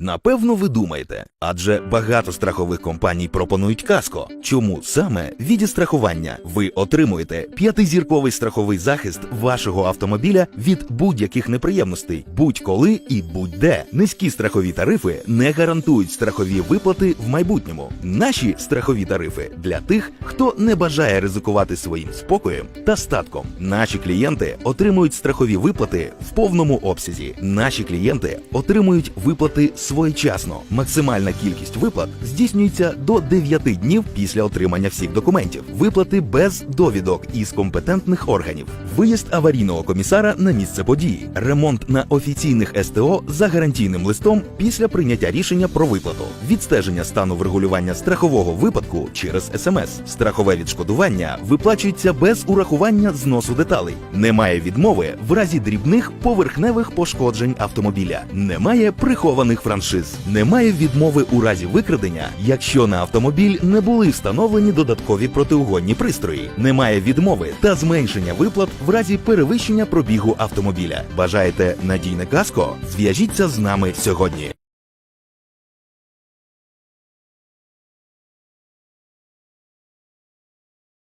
Напевно, ви думаєте, адже багато страхових компаній пропонують каско. Чому саме віді страхування ви отримуєте п'ятизірковий страховий захист вашого автомобіля від будь-яких неприємностей, будь-коли і будь-де. Низькі страхові тарифи не гарантують страхові виплати в майбутньому. Наші страхові тарифи для тих, хто не бажає ризикувати своїм спокоєм та статком. Наші клієнти отримують страхові виплати в повному обсязі. Наші клієнти отримують виплати своєчасно. Максимальна кількість виплат здійснюється до 9 днів після отримання всіх документів. Виплати без довідок із компетентних органів. Виїзд аварійного комісара на місце події. Ремонт на офіційних СТО за гарантійним листом після прийняття рішення про виплату. Відстеження стану врегулювання страхового випадку через СМС. Страхове відшкодування виплачується без урахування зносу деталей. Немає відмови в разі дрібних поверхневих пошкоджень автомобіля. Немає прихованих франшиз. Немає відмови у разі викрадення, якщо на автомобіль не були встановлені додаткові протиугонні пристрої. Немає відмови та зменшення виплат в разі перевищення пробігу автомобіля. Бажаєте надійне каско? Зв'яжіться з нами сьогодні.